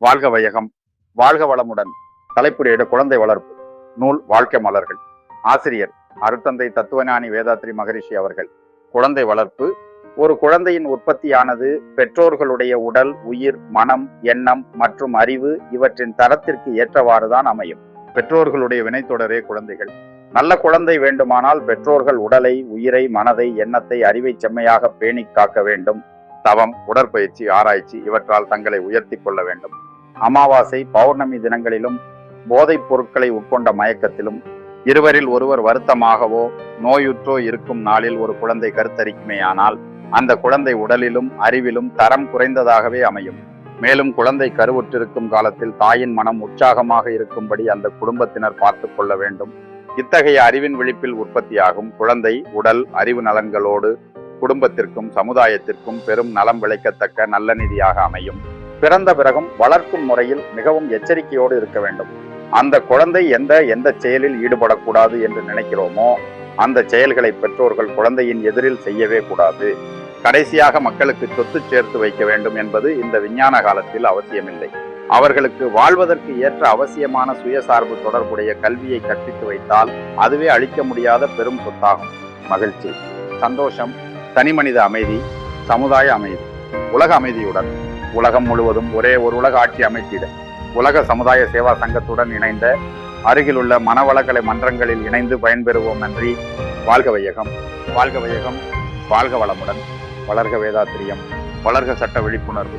வாழ்க வையகம். வாழ்க வளமுடன். தலைப்புரையிட குழந்தை வளர்ப்பு. நூல் வாழ்க்கை மலர்கள் ஆசிரியர் அருத்தந்தை தத்துவஞானி வேதாத்ரி மகரிஷி அவர்கள். குழந்தை வளர்ப்பு. ஒரு குழந்தையின் உற்பத்தியானது பெற்றோர்களுடைய உடல் உயிர் மனம் எண்ணம் மற்றும் அறிவு இவற்றின் தரத்திற்கு ஏற்றவாறுதான் அமையும். பெற்றோர்களுடைய வினைத்தொடரே குழந்தைகள். நல்ல குழந்தை வேண்டுமானால் பெற்றோர்கள் உடலை உயிரை மனதை எண்ணத்தை அறிவை செம்மையாக பேணி காக்க வேண்டும். தவம் உடற்பயிற்சி ஆராய்ச்சி இவற்றால் தங்களை உயர்த்தி கொள்ள வேண்டும். அமாவாசை பௌர்ணமி தினங்களிலும் போதைப் பொருட்களை உட்கொண்ட மயக்கத்திலும் இருவரில் ஒருவர் வருத்தமாகவோ நோயுற்றோ இருக்கும் நாளில் ஒரு குழந்தை கருத்தரிக்குமேயானால் அந்த குழந்தை உடலிலும் அறிவிலும் தரம் குறைந்ததாகவே அமையும். மேலும் குழந்தை கருவுற்றிருக்கும் காலத்தில் தாயின் மனம் உற்சாகமாக இருக்கும்படி அந்த குடும்பத்தினர் பார்த்து கொள்ள வேண்டும். இத்தகைய அறிவின் விழிப்பில் உற்பத்தியாகும் குழந்தை உடல் அறிவு நலன்களோடு குடும்பத்திற்கும் சமுதாயத்திற்கும் பெரும் நலம் விளைக்கத்தக்க நல்ல நிதியாக அமையும். பிறந்த பிறகும் வளர்க்கும் முறையில் மிகவும் எச்சரிக்கையோடு இருக்க வேண்டும். அந்த குழந்தை எந்த எந்த செயலில் ஈடுபடக்கூடாது என்று நினைக்கிறோமோ அந்த செயல்களை பெற்றோர்கள் குழந்தையின் எதிரில் செய்யவே கூடாது. கடைசியாக மக்களுக்கு சொத்து சேர்த்து வைக்க வேண்டும் என்பது இந்த விஞ்ஞான காலத்தில் அவசியமில்லை. அவர்களுக்கு வாழ்வதற்கு ஏற்ற அவசியமான சுயசார்பு தொடர்புடைய கல்வியை கற்பித்து வைத்தால் அதுவே அழிக்க முடியாத பெரும் சொத்தாகும். மகிழ்ச்சி. சந்தோஷம். தனிமனித அமைதி. சமுதாய அமைதி. உலக அமைதியுடன். உலகம் முழுவதும் ஒரே ஒரு உலக ஆட்சி அமைத்திட உலக சமுதாய சேவா சங்கத்துடன் இணைந்த அருகிலுள்ள மனவளக்கலை மன்றங்களில் இணைந்து பயன்பெறுவோம் நன்றி. வாழ்க வையகம். வாழ்க வையகம். வாழ்க வளமுடன். வளர்க வேதாத்திரியம். வளர்க சட்ட விழிப்புணர்வு.